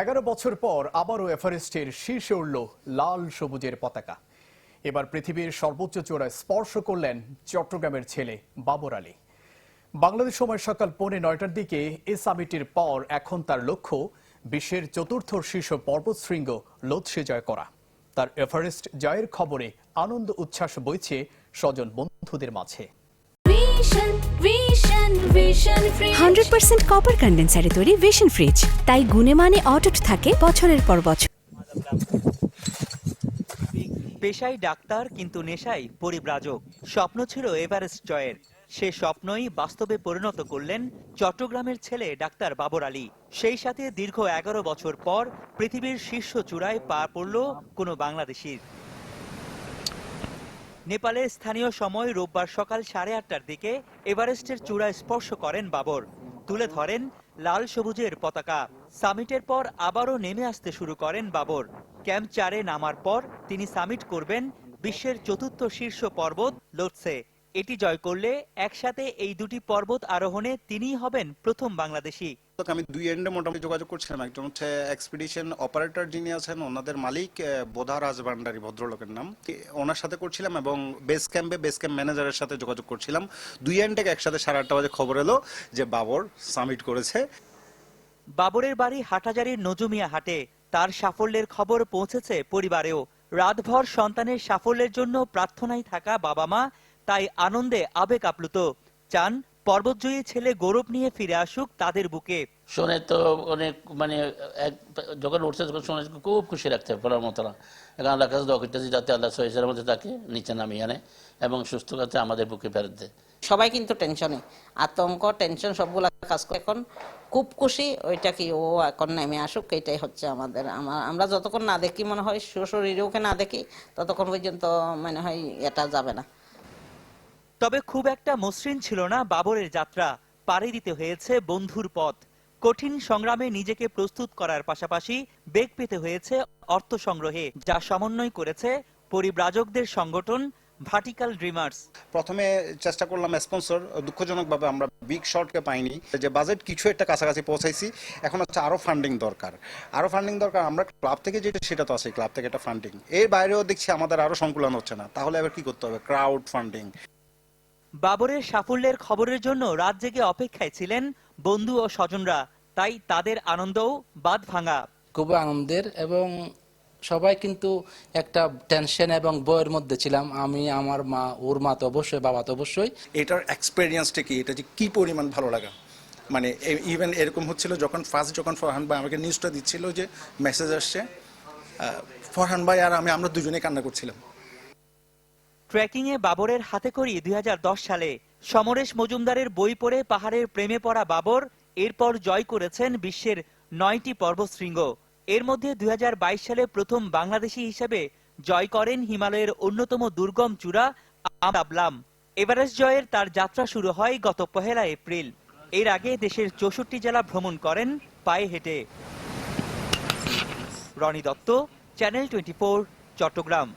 এগারো বছর পর আবারও এভারেস্টের শীর্ষে উঠল লাল সবুজের পতাকা। এবার পৃথিবীর সর্বোচ্চ চূড়ায় স্পর্শ করলেন চট্টগ্রামের ছেলে বাবর আলী। বাংলাদেশ সময় সকাল পৌনে নয়টার দিকে এ সামিটের পর এখন তার লক্ষ্য বিশ্বের চতুর্থ শীর্ষ পর্বতশৃঙ্গ লোৎসে জয় করা। তার এভারেস্ট জয়ের খবরে আনন্দ, উচ্ছ্বাস বইছে স্বজন বন্ধুদের মাঝে। হান্ড্রেড পার্সেন্ট কপার কন্ডেন্সারে তৈরি ভিশন ফ্রিজ তাই গুণে মানে অটুট থাকে বছরের পর বছর। পেশায় ডাক্তার কিন্তু নেশায় পরিব্রাজক। স্বপ্ন ছিল এভারেস্ট জয়ের। সে স্বপ্নই বাস্তবে পরিণত করলেন চট্টগ্রামের ছেলে ডাক্তার বাবর আলী। সেই সাথে দীর্ঘ এগারো বছর পর পৃথিবীর শীর্ষ চূড়ায় পা পড়ল কোনো বাংলাদেশির। নেপালের স্থানীয় সময় রোববার সকাল সাড়ে আটটার দিকে এভারেস্টের চূড়া স্পর্শ করেন বাবর। তুলে ধরেন লাল সবুজের পতাকা। সামিটের পর আবারও নেমে আসতে শুরু করেন বাবর। ক্যাম্প চারে নামার পর তিনি সামিট করবেন বিশ্বের চতুর্থ শীর্ষ পর্বত লোটসে এটি জয় করলে একসাথে এই দুটি পর্বত আরোহণে তিনিই হবেন প্রথম বাংলাদেশি। আমি দুই এন্ডে মোটামুটি যোগাযোগ করছিলাম। একজন হচ্ছে এক্সপিডিশন অপারেটর যিনি আছেন ওনাদের মালিক বোধা রাজভান্ডারী ভদ্রলোকের নাম। ওনার সাথে করছিলাম এবং বেস ক্যাম্পে বেস ক্যাম্প ম্যানেজারের সাথে যোগাযোগ করছিলাম। দুই এন্ড একসাথে সাড়ে আটটা বাজে খবর এলো যে বাবর সামিট করেছে। বাবরের বাড়ি হাটহাজারির নজুমিয়া হাটে। তার সাফল্যের খবর পৌঁছেছে পরিবারেও। রাতভর সন্তানের সাফল্যের জন্য প্রার্থনায় থাকা বাবা মা তাই আনন্দে আবেগ আপ্লুত। চান পর্বতজয়ী ছেলে গৌরব নিয়ে ফিরে আসুক তাদের বুকে। শুনে তো অনেক মানে এক যখন উঠছে তখন শুনে খুব খুশি রাখতে পারার মতো না। এখন আল্লাহ কাছে দোয়া করতেছি যাতে আল্লাহ সহিসের মধ্যে তাকে নিচে নামিয়ে আনে এবং সুস্থ কাছে আমাদের বুকে ফেরত দেয় সবাই কিন্তু টেনশনে আতঙ্ক টেনশন সবগুলা কাজ করে। এখন খুব খুশি ওইটা কি ও এখন নেমে আসুক এটাই হচ্ছে আমাদের। আমার আমরা যতক্ষণ না দেখি মনে হয় শরীরেওকে না দেখি ততক্ষণ পর্যন্ত মনে হয় এটা যাবে না। তবে খুব একটা মসৃণ ছিল না বাবরের যাত্রা। পাড়ি দিতে হয়েছে বন্ধুর পথ। কঠিন সংগ্রামে নিজেকে প্রস্তুত করার পাশাপাশি বেগ পেতে হয়েছে অর্থ সংগ্রহে, যা সমন্বয় করেছে পরিব্রাজকদের সংগঠন ভার্টিক্যাল ড্রিমার্স। প্রথমে চেষ্টা করলাম স্পন্সর, দুঃখজনকভাবে আমরা বিগ শর্টকে পাইনি, যে বাজেট কিছু একটা কাছাকাছি পৌঁছাইছি, এখন হচ্ছে আরও ফান্ডিং দরকার। আরও ফান্ডিং দরকার, আমরা ক্লাব থেকে যেটা সেটা তো আছে ক্লাব থেকে একটা ফান্ডিং। এর বাইরেও দেখছি আমাদের আরও সংকুলন হচ্ছে না, তাহলে এবার কি করতে হবে? ক্রাউড ফান্ডিং বাবরের সাফল্যের খবরের জন্য রাত জেগে অপেক্ষায় ছিলেন বন্ধু ও স্বজনরা। তাই তাদের আনন্দও বাদ ভাঙা। খুব আনন্দের এবং সবাই কিন্তু একটা টেনশন এবং বইয়ের মধ্যে ছিলাম। আমি আমার মা ওর মা তো অবশ্যই বাবা তো অবশ্যই। এটার এক্সপেরিয়েন্সটা কি? এটা যে কি পরিমাণ ভালো লাগা? মানে ইভেন এরকম হচ্ছিল যখন ফার্স্ট যখন ফরহান ভাই আমাকে নিউজটা দিচ্ছিল যে মেসেজ আসছে ফরহান ভাই আর আমি আমরা দুজনে কান্না করছিলাম। ট্রেকিং এ বাবরের হাতে করি দুই হাজার দশ সালে। সমরেশ মজুমদারের বই পড়ে পাহাড়ের প্রেমে পড়া বাবর এরপর জয় করেছেন বিশ্বের নয়টি পর্বতশৃঙ্গ। এর মধ্যে দুই হাজার বাইশ সালে প্রথম বাংলাদেশী হিসেবে জয় করেন হিমালয়ের অন্যতম দুর্গম চূড়া আমদাবলাম এভারেস্ট জয়ের তার যাত্রা শুরু হয় গত পহেলা এপ্রিল। এর আগে দেশের চৌষট্টি জেলা ভ্রমণ করেন পায়ে হেঁটে। Roni Dutta, channel twenty Chittagong.